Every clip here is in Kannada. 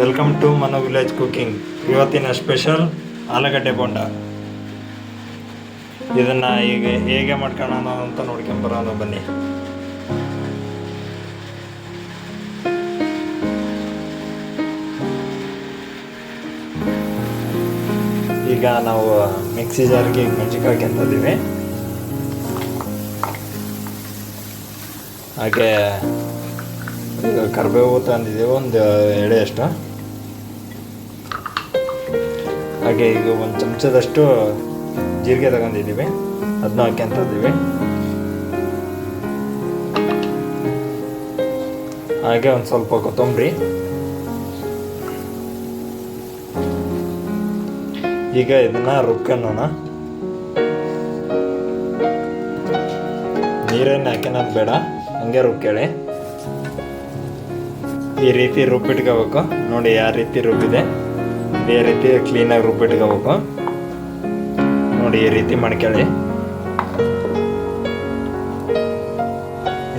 Welcome to Mano village cooking ಇವತ್ತಿನ ಸ್ಪೆಷಲ್ ಆಲೂಗಡ್ಡೆ ಬೋಂಡ. ಇದನ್ನ ಈಗ ಹೇಗೆ ಮಾಡ್ಕೊಳ್ಳೋಣ ಅಂತ ನೋಡ್ಕೊಂಬರೋಣ ಬನ್ನಿ. ಈಗ ನಾವು ಮಿಕ್ಸಿ ಜಾರಿಗೆ ಮೆಣಸಿನ್ಕಾಯಿ ಹಾಕ್ಯಂತಿದ್ದೀವಿ ಹಾಗೆ ಈಗ ಕರಿಬೇವು ತಂದಿದ್ದೀವಿ, ಒಂದು ಎಳೆ ಅಷ್ಟು. ಹಾಗೆ ಈಗ ಒಂದು ಚಮಚದಷ್ಟು ಜೀರಿಗೆ ತಗೊಂಡಿದ್ದೀವಿ. ಅದನ್ನ ಹಾಕ್ಯಂತಿದ್ದೀವಿ. ಹಾಗೆ ಒಂದು ಸ್ವಲ್ಪ ಕೊತ್ತಂಬರಿ. ಈಗ ಇದನ್ನ ರುಬ್ಕೊಳ್ಳೋಣ ನೀರೇನು ಹಾಕ್ಯನದು ಬೇಡ, ಹಂಗೆ ರುಬ್ಕೊಳ್ಳಿ ಈ ರೀತಿ ರುಬ್ಬಿಟ್ಕೋಬೇಕು ನೋಡಿ ಯಾವ ರೀತಿ ರುಬ್ಬಿದೆ ಇದೇ. ರೀತಿ ಕ್ಲೀನಾಗಿ ರುಬ್ಬಿಟ್ಕೋಬೇಕು ನೋಡಿ ಈ ರೀತಿ ಮಾಡ್ಕೊಳ್ಳಿ.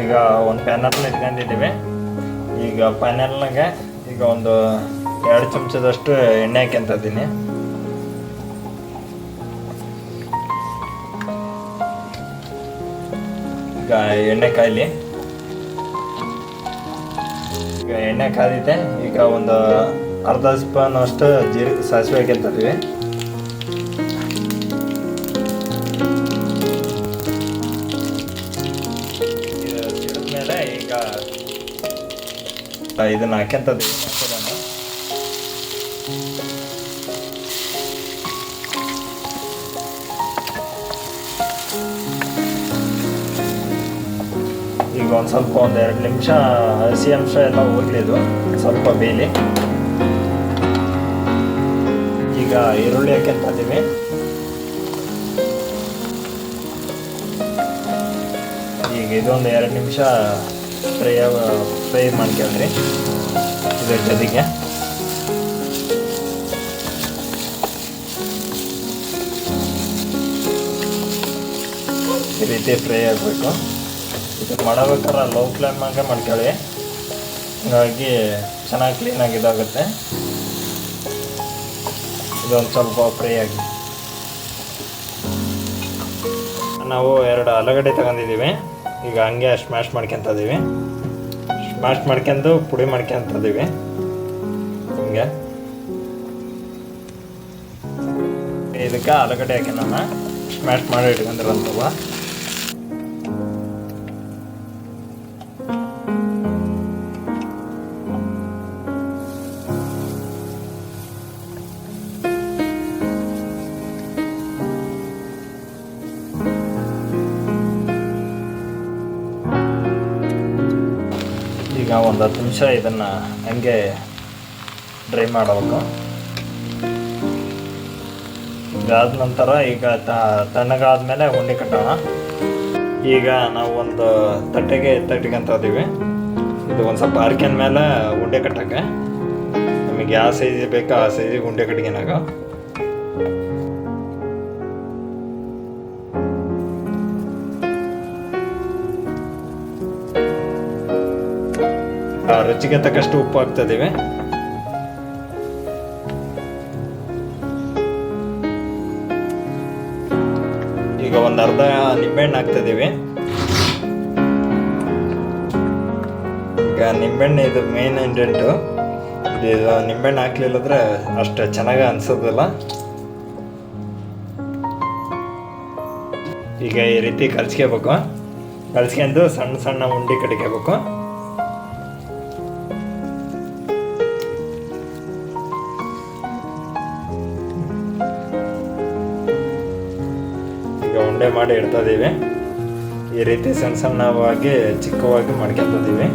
ಈಗ ಒಂದು ಪ್ಯಾನಲ್ ಇಟ್ಕೊಂಡಿದ್ದೀವಿ. ಈಗ ಪ್ಯಾನಲ್ನಾಗೆ ಈಗ ಒಂದು ಎರಡು ಚಮಚದಷ್ಟು ಎಣ್ಣೆ ಹಾಕ್ಯಂತಿದ್ದೀನಿ ಈಗ ಎಣ್ಣೆ ಕಾಯ್ಲಿ. ಈಗ ಎಣ್ಣೆ ಕಾದಿದೆ ಈಗ ಒಂದು ಅರ್ಧ ಸ್ಪೂನ್ ಅಷ್ಟು ಜೀರಿಗೆ ಸಾಸಿವೆ ಹಾಕಿರ್ತೀವಿ ಈಗ ಇದನ್ನ ಹಾಕ್ಯಂತದ್ವಿ ಒಂದು ಸ್ವಲ್ಪ ಒಂದು ಎರಡು ನಿಮಿಷ ಹಸಿ ಅಂಶ ಎಲ್ಲ ಹೋಗ್ಲಿದು ಸ್ವಲ್ಪ ಬೇಲಿ. ಈಗ ಈರುಳ್ಳಿ ಹಾಕ್ಯಂತಿದ್ದೀವಿ ಈಗ ಇದೊಂದು ಎರಡು ನಿಮಿಷ ಫ್ರೈ ಫ್ರೈ ಮಾಡ್ಕೊಂಡ್ರಿ ಇದ್ರ ಜೊತೆಗೆ. ಈ ರೀತಿ ಫ್ರೈ ಆಗಬೇಕು. ಮಾಡಬೇಕಾದ್ರೆ ಲೋ ಫ್ಲೇಮ್ನಾಗೆ ಮಾಡ್ಕೊಳ್ಳಿ. ಹಾಗಾಗಿ ಚೆನ್ನಾಗಿ ಕ್ಲೀನಾಗಿ ಇದಾಗುತ್ತೆ. ಇದೊಂದು ಸ್ವಲ್ಪ ಫ್ರೈ ಆಗಿ. ನಾವು ಎರಡು ಆಲೂಗಡ್ಡೆ ತಗೊಂಡಿದ್ದೀವಿ. ಈಗ ಹಂಗೆ ಸ್ಮ್ಯಾಶ್ ಮಾಡ್ಕೊತಿದ್ದೀವಿ ಸ್ಮ್ಯಾಶ್ ಮಾಡ್ಕೊಂಡು ಪುಡಿ ಮಾಡ್ಕೊತಿದ್ದೀವಿ ಹಿಂಗೆ. ಇದಕ್ಕೆ ಆಲೂಗಡ್ಡೆ ಹಾಕಿ ನಾನು ಸ್ಮ್ಯಾಶ್ ಮಾಡಿ ಇಟ್ಕೊಂಡಿರೋಂಥವ. ಈಗ ಒಂದು ಹತ್ತು ನಿಮಿಷ ಇದನ್ನು ಹಂಗೆ ಡ್ರೈ ಮಾಡಬೇಕು. ಇದಾದ ನಂತರ ಈಗ ತಣ್ಣಗಾದ್ಮೇಲೆ ಉಂಡೆ ಕಟ್ಟೋಣ. ಈಗ ನಾವು ಒಂದು ತಟ್ಟೆಗೆ ತಟ್ಟಿಗಂತ ಇದೀವಿ ಇದು ಒಂದು ಸ್ವಲ್ಪ ಅರ್ಕಿನ ಮೇಲೆ ಉಂಡೆ ಕಟ್ಟಕ್ಕೆ. ನಮಗೆ ಯಾವ ಸೈಜ್ ಬೇಕೋ ಆ ಸೈಜಿಗೆ ಉಂಡೆ ಕಟ್ಕೊನಾಗ ರುಚಿಗೆ ತಕ್ಕಷ್ಟು ಉಪ್ಪು ಹಾಕ್ತದೇವೆ ಈಗ ಒಂದು ಅರ್ಧ ನಿಂಬೆಹಣ್ಣು ಹಾಕ್ತದೇವೆ ಈಗ ನಿಂಬೆಹಣ್ಣು ಇದು ಮೇನ್ ಇಂಡೆಂಟು ಇದು ನಿಂಬೆಹಣ್ಣು ಹಾಕ್ಲಿಲ್ಲ ಅಂದ್ರೆ ಅಷ್ಟು ಚೆನ್ನಾಗಿ ಅನ್ಸೋದಿಲ್ಲ. ಈಗ ಈ ರೀತಿ ಕಲ್ಸ್ಕೋಬೇಕು. ಕಲ್ಸ್ಕೊಂಡು ಸಣ್ಣ ಸಣ್ಣ ಉಂಡೆ ಕಟ್ಕೋಬೇಕು ಈಗ ಉಂಡೆ ಮಾಡಿ ಇಡ್ತಾ ಇದ್ದೀವಿ ಈ ರೀತಿ ಸಣ್ಣ ಸಣ್ಣವಾಗಿ ಚಿಕ್ಕವಾಗಿ ಮಾಡ್ಕೊಂತಿದ್ದೀವಿ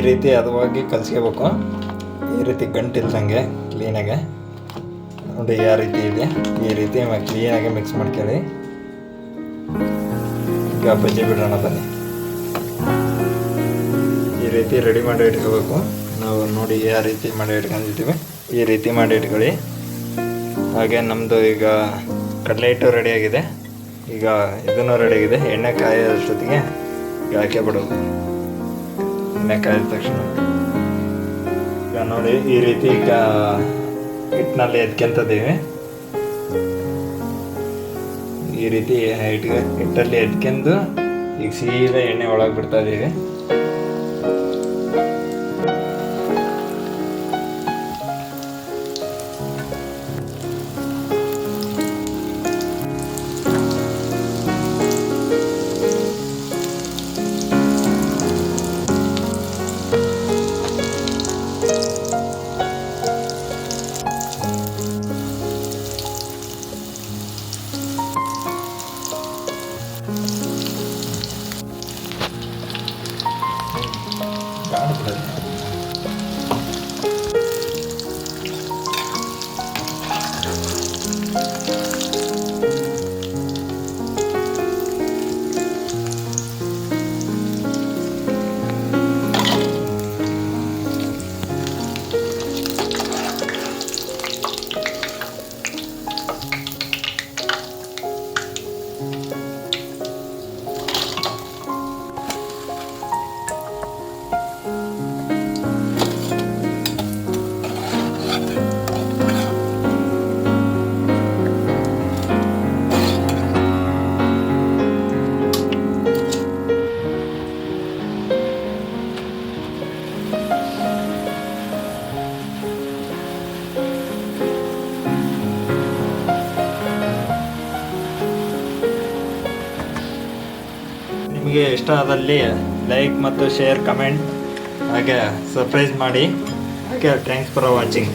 ಈ ರೀತಿ ಹದವಾಗಿ ಕಲಿಸ್ಕೋಬೇಕು. ಈ ರೀತಿ ಗಂಟಿಲ್ದಂಗೆ ಕ್ಲೀನಾಗೆ ನೋಡಿ ಯಾವ ರೀತಿ ಇದೆ. ಈ ರೀತಿ ಕ್ಲೀನಾಗಿ ಮಿಕ್ಸ್ ಮಾಡ್ಕೊಳ್ಳಿ. ಈಗ ಬಜ್ಜಿ ಬಿಡೋಣ ಬನ್ನಿ. ಈ ರೀತಿ ರೆಡಿ ಮಾಡಿ ಇಟ್ಕೋಬೇಕು. ನಾವು ನೋಡಿ ಯಾವ ರೀತಿ ಮಾಡಿ ಇಟ್ಕೊಂಡಿದ್ದೀವಿ. ಈ ರೀತಿ ಮಾಡಿ ಇಟ್ಕೊಳ್ಳಿ. ಹಾಗೆ ನಮ್ಮದು ಈಗ ಕಡಲೆ ಹಿಟ್ಟು ರೆಡಿಯಾಗಿದೆ ಈಗ ಇದನ್ನು ರೆಡಿಯಾಗಿದೆ ಎಣ್ಣೆ ಕಾಯೋ ಜೊತೆಗೆ ಹಾಕೇ ಬಿಡೋದು ಎಣ್ಣೆ ತಕ್ಷಣ. ಈಗ ನೋಡಿ ಈ ರೀತಿ ಈಗ ಹಿಟ್ಟಿನಲ್ಲಿ ಎದ್ಕೊಂತದೀವಿ ಈ ರೀತಿ ಹಿಟ್ಟಿಗೆ ಹಿಟ್ಟಲ್ಲಿ ಎದ್ಕೊಂಡು ಈಗ ಸೀದಾ ಎಣ್ಣೆ ಒಳಗೆ ಬಿಡ್ತಾ ಇದೀವಿ ನಿಮಗೆ ಇಷ್ಟ ಆದಲ್ಲಿ ಲೈಕ್ ಮತ್ತು ಶೇರ್ ಕಮೆಂಟ್ ಹಾಗೆ ಸರ್ಪ್ರೈಸ್ ಮಾಡಿ. Okay thanks for watching